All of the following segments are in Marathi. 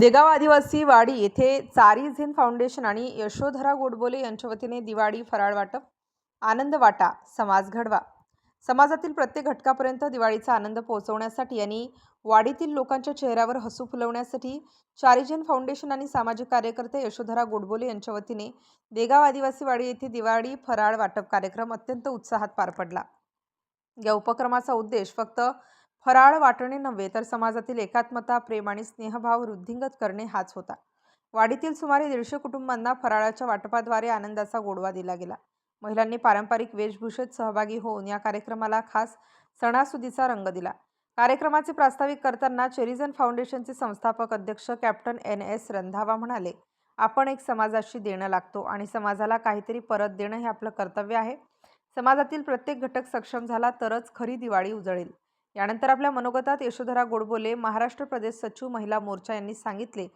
देगाव आदिवासी वाडी येथे चारी झेन फाउंडेशन आणि यशोधरा गोडबोले यांच्या वतीने दिवाळी फराळ वाटप आनंद वाटा समाज घडवा. समाजातील प्रत्येक घटकापर्यंत दिवाळीचा आनंद पोहोचवण्यासाठी आणि वाडीतील लोकांच्या चेहऱ्यावर हसू फुलवण्यासाठी चारिजन फाउंडेशन आणि सामाजिक कार्यकर्ते यशोधरा गोडबोले यांच्या वतीने देगाव आदिवासी वाडी येथे दिवाळी फराळ वाटप कार्यक्रम अत्यंत उत्साहात पार पडला. या उपक्रमाचा उद्देश फक्त फराळ वाटणे नव्हे तर समाजातील एकात्मता प्रेम आणि स्नेहभाव वृद्धिंगत करणे हाच होता. वाडीतील सुमारे दीडशे कुटुंबांना फराळाच्या वाटपाद्वारे आनंदाचा गोडवा दिला गेला. महिलांनी पारंपरिक वेशभूषेत सहभागी होऊन या कार्यक्रमाला खास सणासुदीचा रंग दिला. कार्यक्रमाचे प्रास्ताविक करताना चेरिझन फाउंडेशनचे संस्थापक अध्यक्ष कॅप्टन एन एस रंधावा म्हणाले आपण एक समाजाशी देणं लागतो आणि समाजाला काहीतरी परत देणं हे आपलं कर्तव्य आहे. समाजातील प्रत्येक घटक सक्षम झाला तरच खरी दिवाळी उजळेल. यानंतर आपल्या मनोगतात यशोधरा गोडबोले महाराष्ट्र प्रदेश सचिव महिला मोर्चा यांनी सांगितले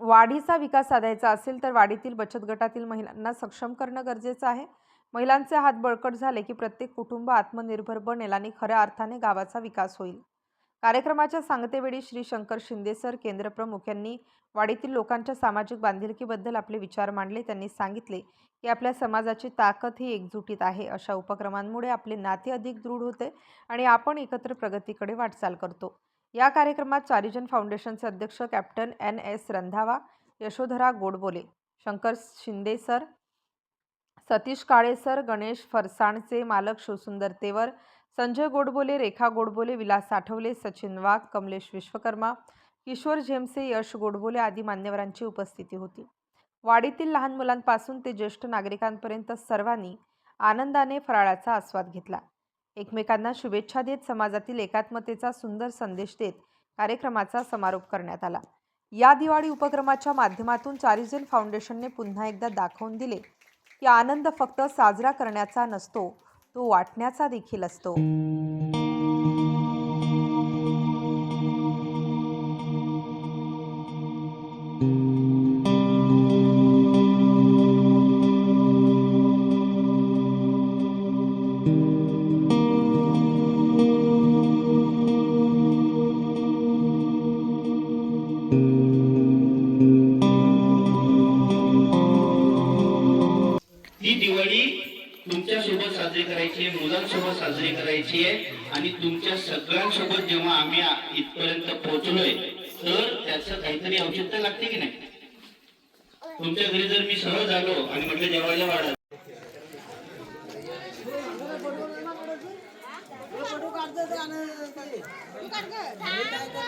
वाढीचा विकास साधायचा असेल तर वाढीतील बचत गटातील महिलांना सक्षम करणं गरजेचं आहे. महिलांचे हात बळकट झाले की प्रत्येक कुटुंब आत्मनिर्भर बनेल आणि खऱ्या अर्थाने गावाचा विकास होईल. कार्यक्रमाच्या सांगतेवेळी श्री शंकर शिंदे सर केंद्रप्रमुख यांनी वाडीतील लोकांच्या सामाजिक बांधिलकीबद्दल आपले विचार मांडले. त्यांनी सांगितले की आपल्या समाजाची ताकद ही एकजुटीत आहे. अशा उपक्रमांमुळे आपले नाते अधिक दृढ होते आणि आपण एकत्र प्रगतीकडे वाटचाल करतो. या कार्यक्रमात चारिजन फाउंडेशनचे अध्यक्ष captain N S Randhawa Yashodhara Godbole Shankar Shinde sir Satish Kale sir Ganesh फरसाणचे मालक शिवसुंदर तेवर संजय गोडबोले रेखा गोडबोले विलास साठवले सचिन वाघ कमलेश विश्वकर्मा किशोर झेमसे यश गोडबोले आदी मान्यवरांची उपस्थिती होती. वाडीतील लहान मुलांपासून ते ज्येष्ठ नागरिकांपर्यंत सर्वांनी आनंदाने फराळाचा आस्वाद घेतला. एकमेकांना शुभेच्छा देत समाजातील एकात्मतेचा सुंदर संदेश देत कार्यक्रमाचा समारोप करण्यात आला. या दिवाळी उपक्रमाच्या माध्यमातून चारिजन फाउंडेशनने पुन्हा एकदा दाखवून दिले की आनंद फक्त साजरा करण्याचा नसतो तो वाटण्याचा देखील असतो. ही दिवाळी तुमच्यासोबत साजरी करायची आहे मुलांसोबत साजरी करायची आहे आणि तुमच्या सगळ्यांसोबत जेव्हा आम्ही इथपर्यंत पोहोचलोय तर त्याचं काहीतरी औचित्य लागते की नाही? तुमच्या घरी जर मी सहज आलो आणि म्हटलं जेवायला वाढा. काढतो